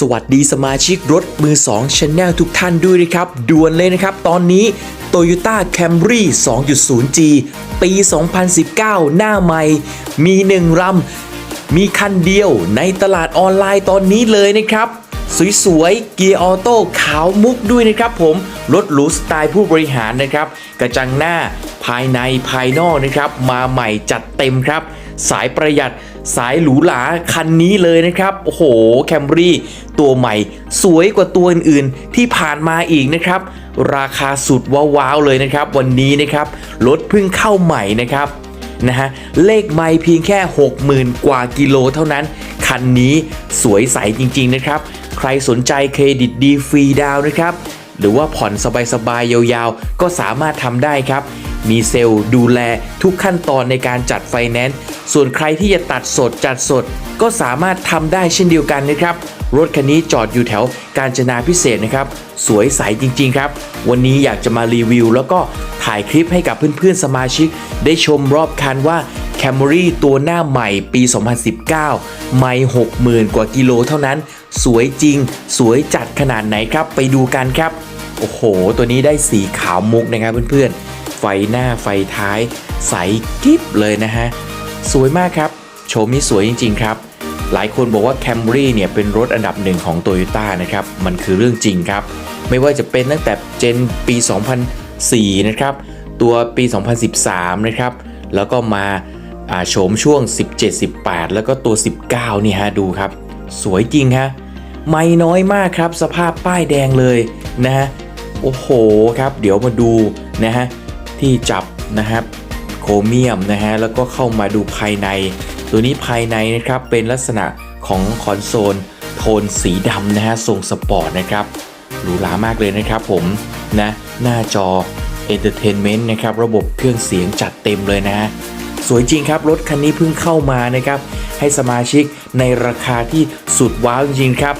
สวัสดีสมาชิกรถมือ2 Channel ทุกท่านด้วยนะครับ ด่วนเลยนะครับ ตอนนี้ Toyota Camry 2.0G ปี 2019 หน้าใหม่ มี1ลำมีคันเดียวในตลาดออนไลน์ตอนนี้เลยนะครับ สวยๆ เกียร์ออโต้ขาวมุกด้วยนะครับผม รถหรูสไตล์ผู้บริหารนะครับ กระจังหน้าภายในภายนอกนะครับ มาใหม่จัดเต็มครับ สายประหยัด สายหรูหราคันนี้เลยนะครับ โอ้โหแคมรี่ตัวใหม่ สวยกว่าตัวอื่นๆที่ผ่านมาอีกนะครับ ราคาสุดว้าวๆเลยนะครับ วันนี้นะครับรถเพิ่งเข้าใหม่นะครับนะฮะเลขไม่เพียงแค่ 60,000 กว่ากิโลเท่านั้น คันนี้สวยใสจริงๆนะครับ ใครสนใจเครดิตดีฟรีดาวน์นะครับ หรือว่าผ่อนสบายๆยาวๆ ก็สามารถทำได้ครับ มีเซลล์ดูแลทุกขั้นตอนในการจัดไฟแนนซ์ ส่วนใครที่จะตัดสดจัดสดก็สามารถทำได้เช่นเดียวกันนะครับ รถคันนี้จอดอยู่แถวกาญจนาพิเศษนะครับ สวยใสจริงๆครับ วันนี้อยากจะมารีวิว แล้วก็ถ่ายคลิปให้กับเพื่อนๆสมาชิก ได้ชมรอบคันว่า Camry ตัวหน้าใหม่ปี 2019 ไม่ 60,000 กว่ากิโลเท่านั้น สวยจริง สวยจัดขนาดไหนครับ ไปดูกันครับ โอ้โห ตัวนี้ได้สีขาวมุกนะครับเพื่อนๆ ไฟหน้าไฟท้าย ใสกิ๊บเลยนะฮะ สวยมากครับโฉมนี้สวยจริง ๆ ครับ หลายคนบอกว่า Camry เนี่ยเป็นรถอันดับหนึ่งของ Toyota นะครับ มันคือเรื่องจริงครับ ไม่ว่าจะเป็นตั้งแต่เจนปี 2004 นะครับ ตัวปี 2013 นะครับ แล้วก็มาอ่าโฉมช่วง 17 18 แล้วก็ตัว 19 นี่ฮะดูครับ สวยจริงฮะไม่น้อยมากครับ สภาพป้ายแดงเลยนะฮะโอ้โหครับ เดี๋ยวมาดูนะฮะที่จับนะครับ โครเมียมนะฮะแล้วก็เข้ามาดูภายใน ตัวนี้ภายในนะครับเป็นลักษณะของคอนโซลโทนสีดำนะฮะทรงสปอร์ตนะครับหรูหรามากเลยนะครับผมนะหน้าจอ Entertainment นะครับระบบเครื่องเสียงจัดเต็มเลยนะฮะสวยจริงครับ รถคันนี้เพิ่งเข้ามานะครับ ให้สมาชิกในราคาที่สุดว้าวจริงครับ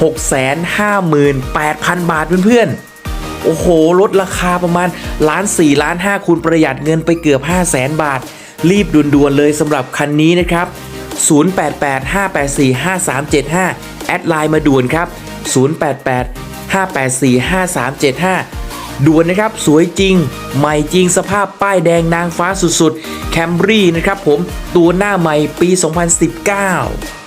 658,000 บาทเพื่อนๆ โอ้โห ลดราคาประมาณล้าน4ล้าน5คุณประหยัดเงินไปเกือบ 5 0 0แสนบาท รีบด่วนๆเลยสำหรับคันนี้นะครับ 0885845375 แอดไลน์มาด่วนครับ 0885845375 ด่วนนะครับ สวยจริง ใหม่จริงสภาพป้ายแดงนางฟ้าสุดๆ แคมรี่นะครับผมตัวหน้าใหม่ปี 2019